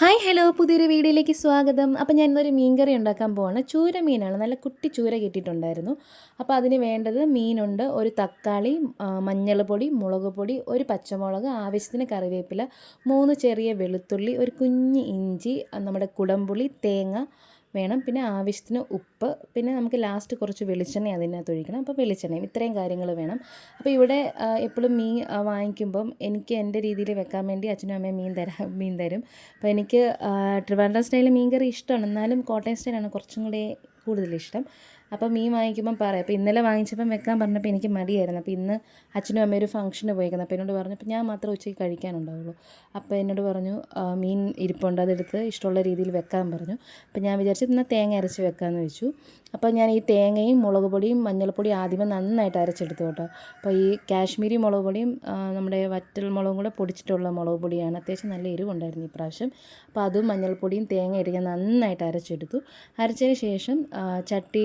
Hi hello പുതിയൊരു വീഡിയോയിലേക്ക് സ്വാഗതം. അപ്പോൾ ഞാൻ ഇന്നൊരു മീൻകറി ഉണ്ടാക്കാൻ പോവാണ്. ചൂര മീനാണ്. നല്ല കുട്ടി ചൂര കിട്ടിയിട്ടുണ്ടായിരുന്നു. അപ്പോൾ അതിന് വേണ്ടത് മീനുണ്ട്. ഒരു തക്കാളി മഞ്ഞൾപ്പൊടി മുളക് പൊടി ഒരു പച്ചമുളക് ആവശ്യത്തിന് കറിവേപ്പില മൂന്ന് ചെറിയ വെളുത്തുള്ളി ഒരു കുഞ്ഞ് ഇഞ്ചി നമ്മുടെ കുടംപുളി തേങ്ങ വേണം. പിന്നെ ആവശ്യത്തിന് ഉപ്പ് പിന്നെ നമുക്ക് ലാസ്റ്റ് കുറച്ച് വെളിച്ചെണ്ണ അതിനകത്ത് ഒഴിക്കണം. അപ്പോൾ വെളിച്ചെണ്ണയും ഇത്രയും കാര്യങ്ങൾ വേണം. അപ്പോൾ ഇവിടെ എപ്പോഴും മീൻ വാങ്ങിക്കുമ്പം എനിക്ക് എന്റെ രീതിയിൽ വെക്കാൻ വേണ്ടി അച്ഛനും അമ്മയും മീൻ തരാം മീൻ തരും. അപ്പോൾ എനിക്ക് ട്രിവാൻഡ്രം സ്റ്റൈലിൽ മീൻ കറി ഇഷ്ടമാണ്. എന്നാലും കോട്ടയം സ്റ്റൈലാണ് കുറച്ചും കൂടി കൂടുതൽ ഇഷ്ടം. അപ്പോൾ മീൻ വാങ്ങിക്കുമ്പം പറയാം. അപ്പോൾ ഇന്നലെ വാങ്ങിച്ചപ്പം വെക്കാൻ പറഞ്ഞപ്പോൾ എനിക്ക് മടിയായിരുന്നു. അപ്പോൾ ഇന്ന് അച്ഛനും അമ്മയും ഒരു ഫംഗ്ഷന് പോയേക്കുന്നത് അപ്പോൾ എന്നോട് പറഞ്ഞു ഞാൻ മാത്രം ഉച്ചയ്ക്ക് കഴിക്കാനുണ്ടാവുള്ളൂ. അപ്പോൾ എന്നോട് പറഞ്ഞു മീൻ ഇരിപ്പുണ്ട് അതെടുത്ത് ഇഷ്ടമുള്ള രീതിയിൽ വെക്കാൻ പറഞ്ഞു. അപ്പോൾ ഞാൻ വിചാരിച്ചു എന്നാൽ തേങ്ങ അരച്ച് വെക്കാമെന്ന് വെച്ചു. അപ്പോൾ ഞാൻ ഈ തേങ്ങയും മുളക് പൊടിയും മഞ്ഞൾപ്പൊടിയും ആദ്യമേ നന്നായിട്ട് അരച്ചെടുത്തു കേട്ടോ. അപ്പോൾ ഈ കാശ്മീരി മുളക് പൊടിയും നമ്മുടെ വറ്റൽ മുളകും കൂടെ പൊടിച്ചിട്ടുള്ള മുളക് പൊടിയാണ്. അത്യാവശ്യം നല്ല എരിവുണ്ടായിരുന്നു ഇപ്രാവശ്യം അപ്പോൾ അതും മഞ്ഞൾപ്പൊടിയും തേങ്ങ ഇട്ട് നന്നായിട്ട് അരച്ചെടുത്തു. അരച്ചതിന് ശേഷം ചട്ടി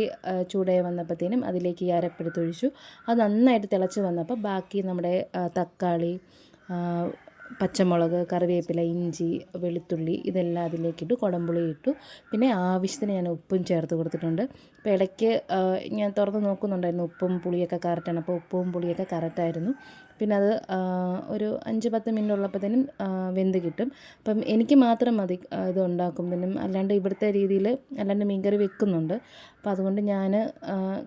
ചൂടായി വന്നപ്പോഴത്തേനും അതിലേക്ക് ഈ അരപ്പെടുത്തൊഴിച്ചു അത് നന്നായിട്ട് തിളച്ച് വന്നപ്പോൾ ബാക്കി നമ്മുടെ തക്കാളി പച്ചമുളക് കറിവേപ്പില ഇഞ്ചി വെളുത്തുള്ളി ഇതെല്ലാം അതിലേക്കിട്ടു കുടംപുളി ഇട്ടു. പിന്നെ ആവശ്യത്തിന് ഞാൻ ഉപ്പും ചേർത്ത് കൊടുത്തിട്ടുണ്ട്. അപ്പോൾ ഇടയ്ക്ക് ഞാൻ തുറന്ന് നോക്കുന്നുണ്ടായിരുന്നു ഉപ്പും പുളിയൊക്കെ കറക്റ്റാണ്. അപ്പോൾ ഉപ്പും പുളിയൊക്കെ കറക്റ്റായിരുന്നു. പിന്നെ അത് ഒരു അഞ്ച് പത്ത് മിനിറ്റ് ഉള്ളപ്പോഴത്തേനും വെന്ത് കിട്ടും. അപ്പം എനിക്ക് മാത്രം മതി ഇത് ഉണ്ടാക്കുന്നതിനും അല്ലാണ്ട് ഇവിടുത്തെ രീതിയിൽ അല്ലാണ്ട് മീൻകറി വെക്കുന്നുണ്ട്. അപ്പം അതുകൊണ്ട് ഞാൻ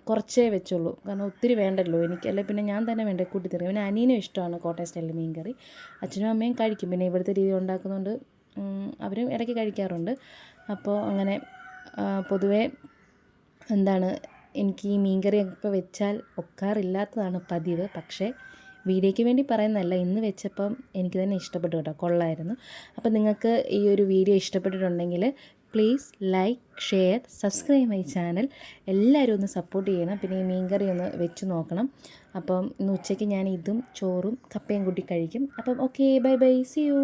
കുറച്ചേ വെച്ചുള്ളൂ. കാരണം ഒത്തിരി വേണ്ടല്ലോ എനിക്ക്. അല്ലെ പിന്നെ ഞാൻ തന്നെ വേണ്ടേ കൂട്ടിത്തരും പിന്നെ അനിയനും ഇഷ്ടമാണ് കോട്ടയം സ്റ്റൈലിൽ മീൻകറി അച്ഛനും അമ്മയും കഴിക്കും. പിന്നെ ഇവിടുത്തെ രീതി ഉണ്ടാക്കുന്നതുകൊണ്ട് അവരും ഇടയ്ക്ക് കഴിക്കാറുണ്ട്. അപ്പോൾ അങ്ങനെ പൊതുവേ എന്താണ് എനിക്ക് ഈ മീൻകറിയൊക്കെ വെച്ചാൽ ഒക്കാറില്ലാത്തതാണ് പതിവ്. പക്ഷേ വീഡിയോയ്ക്ക് വേണ്ടി പറയുന്നതല്ല ഇന്ന് വെച്ചപ്പം എനിക്ക് തന്നെ ഇഷ്ടപ്പെട്ടു കേട്ടോ കൊള്ളായിരുന്നു. അപ്പോൾ നിങ്ങൾക്ക് ഈ ഒരു വീഡിയോ ഇഷ്ടപ്പെട്ടിട്ടുണ്ടെങ്കിൽ please like share subscribe my channel. എല്ലാവരും ഒന്ന് സപ്പോർട്ട് ചെയ്യണം പിന്നെ ഈ മീൻകറി ഒന്ന് വെച്ച് നോക്കണം. അപ്പം ഇന്ന് ഉച്ചയ്ക്ക് ഞാൻ ഇതും ചോറും കപ്പയും കൂട്ടി കഴിക്കും. അപ്പം okay bye bye see you.